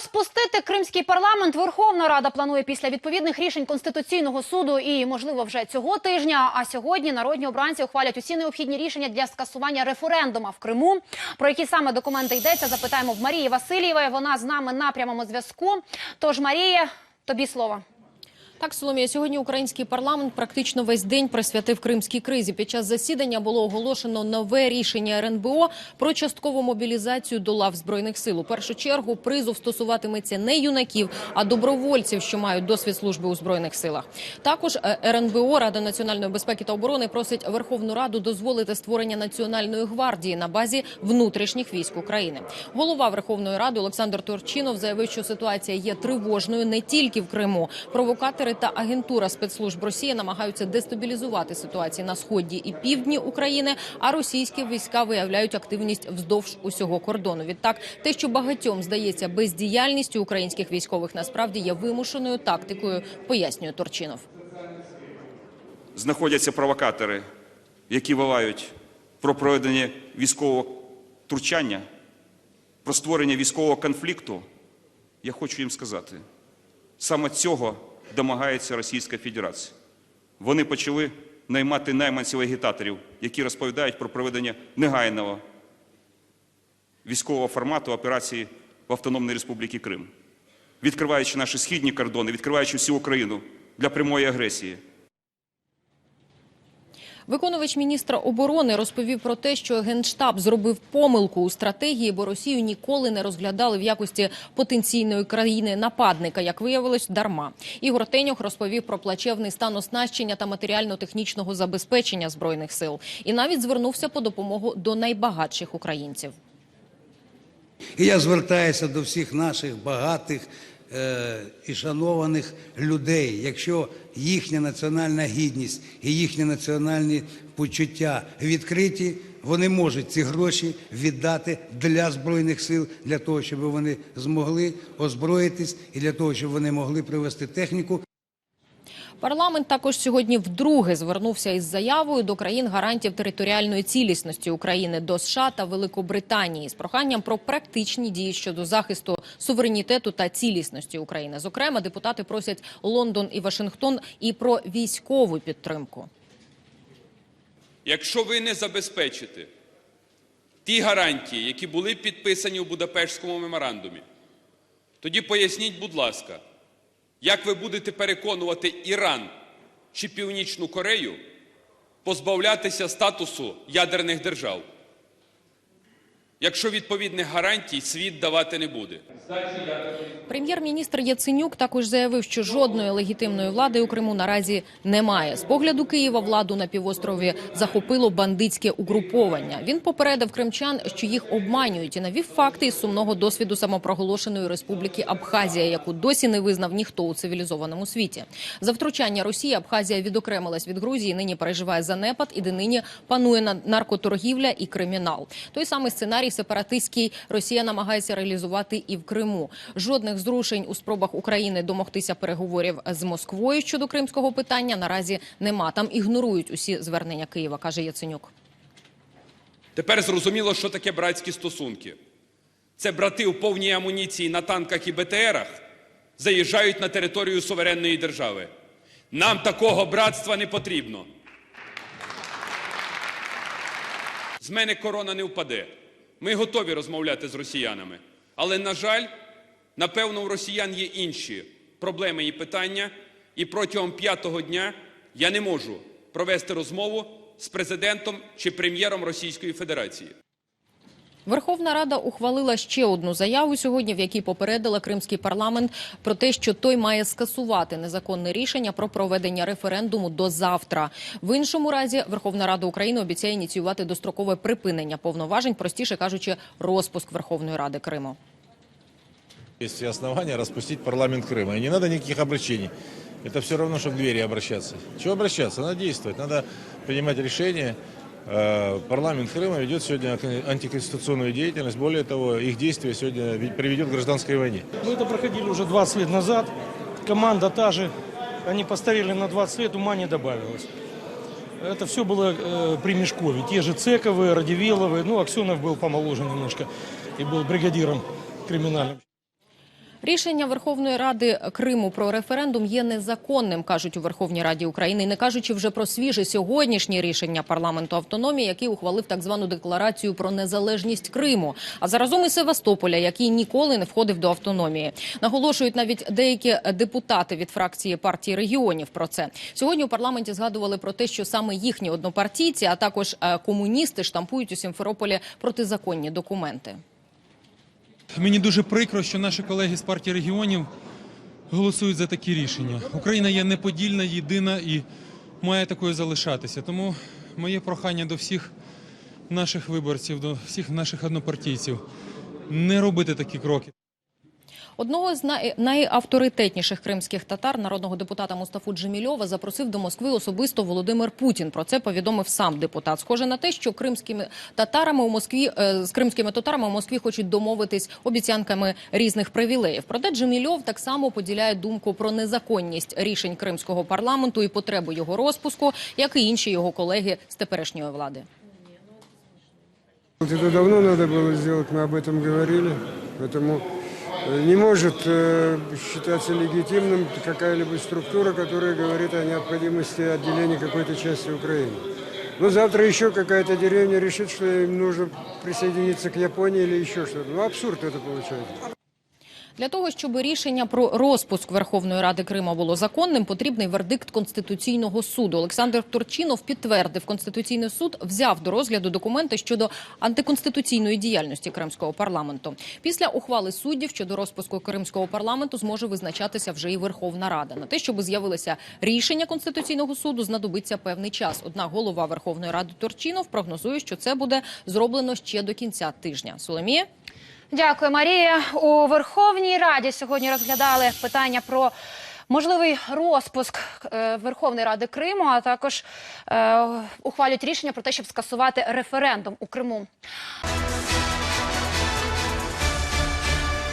Розпустити кримський парламент Верховна Рада планує після відповідних рішень Конституційного суду і, можливо, вже цього тижня. А сьогодні народні обранці ухвалять усі необхідні рішення для скасування референдума в Криму. Про які саме документи йдеться, запитаємо в Марії Васильєвої. Вона з нами на прямому зв'язку. Тож, Марія, тобі слово. Так, Соломія, сьогодні український парламент практично весь день присвятив кримській кризі. Під час засідання було оголошено нове рішення РНБО про часткову мобілізацію до лав збройних сил. У першу чергу призов стосуватиметься не юнаків, а добровольців, що мають досвід служби у збройних силах. Також е, РНБО Рада національної безпеки та оборони просить Верховну Раду дозволити створення національної гвардії на базі внутрішніх військ України. Голова Верховної Ради Олександр Турчинов заявив, що ситуація є тривожною не тільки в Криму. Провокатори та агентура спецслужб Росії намагаються дестабілізувати ситуацію на сході і півдні України. А російські війська виявляють активність вздовж усього кордону. Відтак, те, що багатьом здається бездіяльністю українських військових, насправді є вимушеною тактикою, пояснює Турчинов. знаходяться провокатори, які волають про проведення військового втручання, про створення військового конфлікту, я хочу їм сказати, саме цього домагається Російська Федерація. Вони почали наймати найманців-агітаторів, які розповідають про проведення негайного військового формату операції в Автономній Республіці Крим, відкриваючи наші східні кордони, відкриваючи всю Україну для прямої агресії. Виконувач міністра оборони розповів про те, що генштаб зробив помилку у стратегії, бо Росію ніколи не розглядали в якості потенційної країни нападника. Як виявилось, дарма. Ігор Тенюх розповів про плачевний стан оснащення та матеріально-технічного забезпечення збройних сил і навіть звернувся по допомогу до найбагатших українців. Я звертаюся до всіх наших багатих і шанованих людей. Якщо їхня національна гідність і їхні національні почуття відкриті, вони можуть ці гроші віддати для збройних сил, для того, щоб вони змогли озброїтись і для того, щоб вони могли привести техніку. Парламент також сьогодні вдруге звернувся із заявою до країн гарантів територіальної цілісності України до США та Великобританії з проханням про практичні дії щодо захисту суверенітету та цілісності України. Зокрема, депутати просять Лондон і Вашингтон і про військову підтримку. Якщо ви не забезпечите ті гарантії, які були підписані у Будапештському меморандумі, тоді поясніть, будь ласка, як ви будете переконувати Іран чи Північну Корею позбавлятися статусу ядерних держав, якщо відповідних гарантій світ давати не буде? Прем'єр-міністр Яценюк також заявив, що жодної легітимної влади у Криму наразі немає. З погляду Києва владу на півострові захопило бандитське угруповання. Він попередив кримчан, що їх обманюють, і навів факти із сумного досвіду самопроголошеної республіки Абхазія, яку досі не визнав ніхто у цивілізованому світі. За втручання Росії Абхазія відокремилась від Грузії. Нині переживає занепад, і де нині панує на- наркоторгівля і кримінал. Той самий сценарій сепаратистський Росія намагається реалізувати і в Криму. Жодних зрушень у спробах України домогтися переговорів з Москвою щодо кримського питання наразі нема. Там ігнорують усі звернення Києва, каже Яценюк. Тепер зрозуміло, що таке братські стосунки. Це брати у повній амуніції на танках і БТРах заїжджають на територію суверенної держави. Нам такого братства не потрібно. З мене корона не впаде. Ми готові розмовляти з росіянами. Але, на жаль, напевно, у росіян є інші проблеми і питання, і протягом п'ятого дня я не можу провести розмову з президентом чи прем'єром Російської Федерації. Верховна Рада ухвалила ще одну заяву сьогодні, в якій попередила кримський парламент про те, що той має скасувати незаконне рішення про проведення референдуму до завтра. В іншому разі Верховна Рада України обіцяє ініціювати дострокове припинення повноважень, простіше кажучи, розпуск Верховної Ради Криму. Есть основания распустить парламент Крыма. И не надо никаких обращений. Это все равно, что к двери обращаться. Чего обращаться? Надо действовать, надо принимать решения. Э, Парламент Крыма ведет сегодня антиконституционную деятельность. Более того, их действия сегодня приведет к гражданской войне. Мы это проходили уже 20 лет назад. Команда та же. Они постарели на 20 лет, ума не добавилось. Это все было э, при Мешкове. Те же Цековы, Радивиловы. Ну, Аксенов был помоложе немножко и был бригадиром криминальным. Рішення Верховної Ради Криму про референдум є незаконним, кажуть у Верховній Раді України, не кажучи вже про свіже сьогоднішнє рішення парламенту автономії, який ухвалив так звану декларацію про незалежність Криму, а заразом і Севастополя, який ніколи не входив до автономії. Наголошують навіть деякі депутати від фракції партії регіонів про це. Сьогодні у парламенті згадували про те, що саме їхні однопартійці, а також е, комуністи штампують у Сімферополі протизаконні документи. Мені дуже прикро, що наші колеги з партії регіонів голосують за такі рішення. Україна є неподільна, єдина і має такою залишатися. Тому моє прохання до всіх наших виборців, до всіх наших однопартійців не робити такі кроки. Одного з най- найавторитетніших кримських татар, народного депутата Мустафу Джемільова, запросив до Москви особисто Володимир Путін. Про це повідомив сам депутат. Схоже на те, що кримськими татарами у Москві е, з кримськими татарами у Москві хочуть домовитись обіцянками різних привілеїв. Проте Джемільов так само поділяє думку про незаконність рішень кримського парламенту і потребу його розпуску, як і інші його колеги з теперішньої влади. Вот Это давно надо было сделать, мы об этом говорили. Поэтому э, не может э, считаться легитимным какая-либо структура, которая говорит о необходимости отделения какой-то части Украины. Ну, завтра еще какая-то деревня решит, что им нужно присоединиться к Японии или еще что-то. Ну, абсурд это получается. Для того, щоб рішення про розпуск Верховної Ради Криму було законним, потрібний вердикт Конституційного суду. Олександр Турчинов підтвердив, Конституційний суд взяв до розгляду документи щодо антиконституційної діяльності Кримського парламенту. Після ухвали суддів щодо розпуску Кримського парламенту зможе визначатися вже і Верховна Рада. На те, щоб з'явилося рішення Конституційного суду, знадобиться певний час. Однак голова Верховної Ради Турчинов прогнозує, що це буде зроблено ще до кінця тижня. Соломія? Дякую, Марія. У Верховній Раді сьогодні розглядали питання про можливий розпуск е, Верховної Ради Криму, а також е, ухвалюють рішення про те, щоб скасувати референдум у Криму.